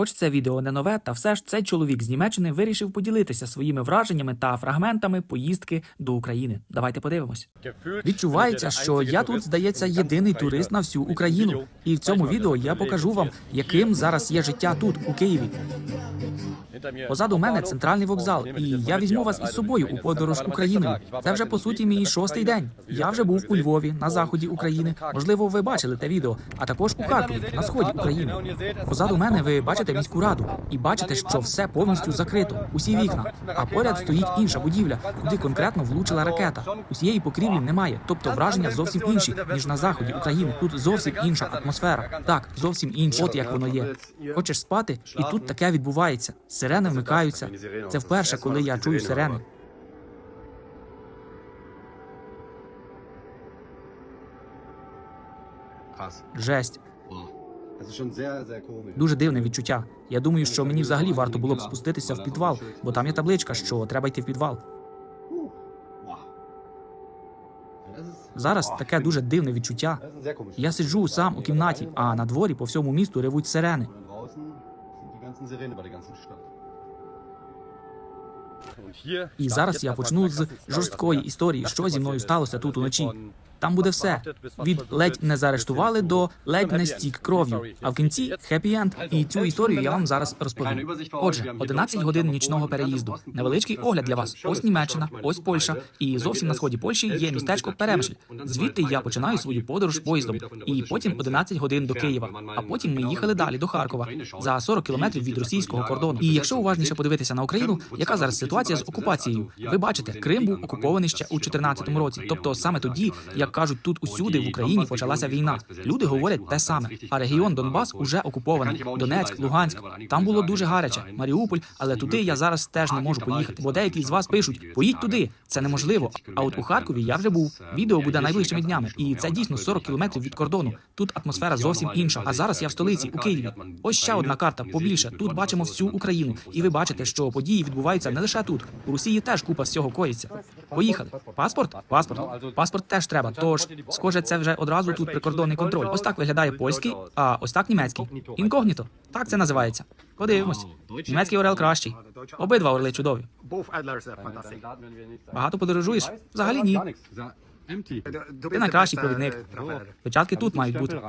Хоч це відео не нове, та все ж цей чоловік з Німеччини вирішив поділитися своїми враженнями та фрагментами поїздки до України. Давайте подивимось. Відчувається, що я тут, здається, єдиний турист на всю Україну. І в цьому відео я покажу вам, яким зараз є життя тут, у Києві. Позаду мене центральний вокзал, і я візьму вас із собою у подорож Україною. Це вже по суті мій шостий день. Я вже був у Львові на заході України. Можливо, ви бачили те відео, а також у Харкові на сході України. Позаду мене ви бачите міську раду і бачите, що все повністю закрито, усі вікна. А поряд стоїть інша будівля, куди конкретно влучила ракета. Усієї покрівлі немає, тобто враження зовсім інші ніж на заході України. Тут зовсім інша атмосфера. Так, зовсім інша. От як воно є. Хочеш спати, і тут таке відбувається. Сирени вмикаються. Це вперше, коли я чую сирени. Жесть. Дуже дивне відчуття. Я думаю, що мені взагалі варто було б спуститися в підвал, бо там є табличка, що треба йти в підвал. Зараз таке дуже дивне відчуття. Я сиджу сам у кімнаті, а на дворі по всьому місту ревуть сирени. Ganzen Sirenen bei der ganzen Stadt. І зараз я почну з жорсткої історії, що зі мною сталося тут уночі. Там буде все від ледь не заарештували до ледь не стік кров'ю. А в кінці хеппі енд. І цю історію я вам зараз розповім. Отже, 11 годин нічного переїзду. Невеличкий огляд для вас. Ось Німеччина, ось Польща, і зовсім на сході Польщі є містечко Перемишль. Звідти я починаю свою подорож поїздом, і потім 11 годин до Києва. А потім ми їхали далі до Харкова за 40 кілометрів від російського кордону. І якщо уважніше подивитися на Україну, яка зараз ситуація з окупацією? Ви бачите, Крим був окупований ще у 2014 році, тобто саме тоді, як кажуть, тут усюди в Україні почалася війна. Люди говорять те саме. А регіон Донбас уже окупований. Донецьк, Луганськ. Там було дуже гаряче. Маріуполь, але туди я зараз теж не можу поїхати. Бо деякі з вас пишуть: поїдь туди. Це неможливо. А от у Харкові я вже був. Відео буде найближчими днями, і це дійсно 40 кілометрів від кордону. Тут атмосфера зовсім інша. А зараз я в столиці у Києві. Ось ще одна карта побільше. Тут бачимо всю Україну, і ви бачите, що події відбуваються не лише тут. У Росії теж купа всього коїться. Поїхали. Паспорт? Паспорт. Паспорт теж треба. Тож, схоже, це вже одразу тут прикордонний контроль. Ось так виглядає польський, а ось так німецький. Інкогніто. Так це називається. Подивимось. Німецький орел кращий. Обидва орли чудові. Багато подорожуєш? Взагалі ні. Ти найкращий провідник. Печатки тут мають бути.